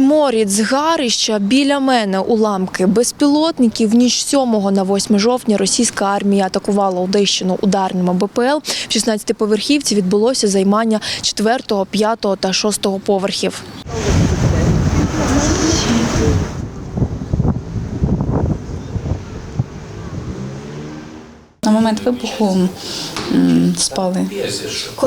Сморід, згарища біля мене уламки безпілотників. В ніч 7 на 8 жовтня російська армія атакувала Одещину ударними БПЛ. В 16-поверхівці відбулося займання 4, 5 та 6 поверхів. На момент вибуху спали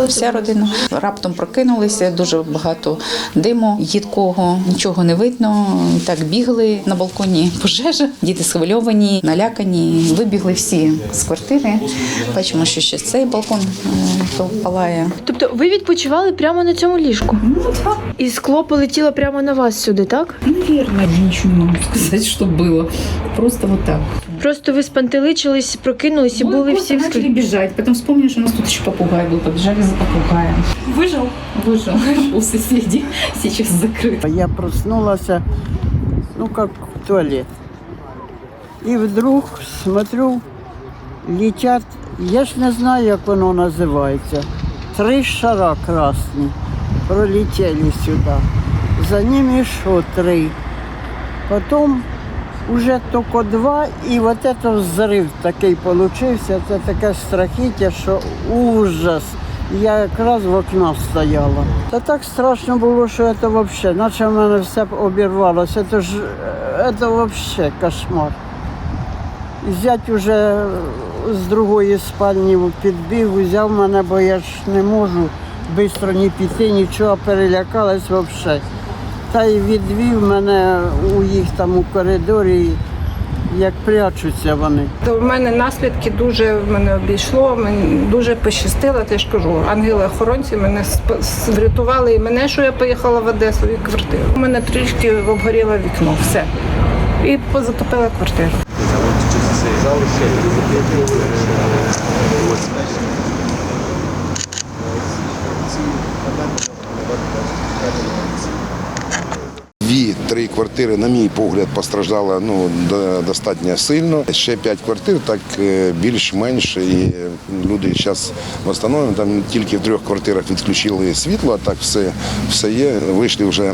вся родина. Раптом прокинулися, дуже багато диму, їдкого, нічого не видно. Так бігли на балконі пожежа. Діти схвильовані, налякані. Вибігли всі з квартири. Бачимо, що ще цей балкон е, то палає. Тобто ви відпочивали прямо на цьому ліжку? І скло полетіло прямо на вас сюди, так? Наверное, я ничего не могу сказать, что было. Просто вот так. Просто ви спантеличились, прокинулись і були всі в начали склі. бежать. Потом вспомнили, что у нас тут еще попугай был. Побежали за попугаем. Выжил? Выжил. У соседей сейчас закрыт. Я проснулась, ну как в туалет. І вдруг смотрю, летять, я ж не знаю, як воно називається. Три шара красні пролетіли сюди. За ними ще три. Потім уже тільки два, і от це взрив такий получився. Це таке страхіття, що ужас. Я якраз в окна стояла. Та так страшно було, що це взагалі, наче в мене все обірвалося. Це ж е, це взагалі кошмар. І зять уже з другої спальні підбіг, взяв мене, бо я ж не можу швидко ні піти, нічого, перелякалась взагалі. Та й відвів мене у їх там у коридорі, як прячуться вони. То в мене наслідки дуже в мене обійшло. Мені дуже пощастило. Я ж кажу, ангели-охоронці мене врятували і мене, що я поїхала в Одесу і квартиру. У мене трішки обгоріло вікно, все. І позатопила квартиру. Квартири, на мій погляд, постраждали ну, достатньо сильно. Ще п'ять квартир, так е, більш-менш. І люди зараз в основному там тільки в трьох квартирах відключили світло, так все, все є. Вийшли вже.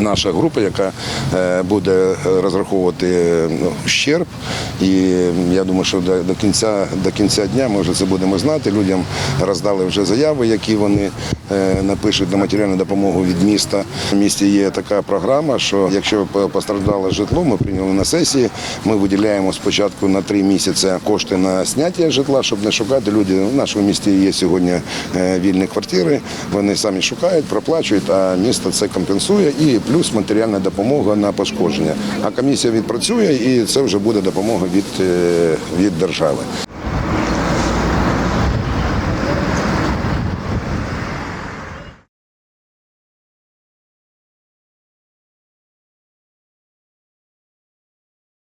Наша група, яка е, буде розраховувати ну, ущерб, і я думаю, що до, кінця до кінця дня ми вже це будемо знати. Людям роздали вже заяви, які вони е, напишуть на матеріальну допомогу від міста. В місті є така програма, що якщо постраждало житло, ми прийняли на сесії. Ми виділяємо спочатку на три місяці кошти на зняття житла, щоб не шукати. Люди в нашому місті є сьогодні е, вільні квартири. Вони самі шукають, проплачують, а місто це компенсує і плюс матеріальна допомога на пошкодження. А комісія відпрацює і це вже буде допомога від, е, від держави.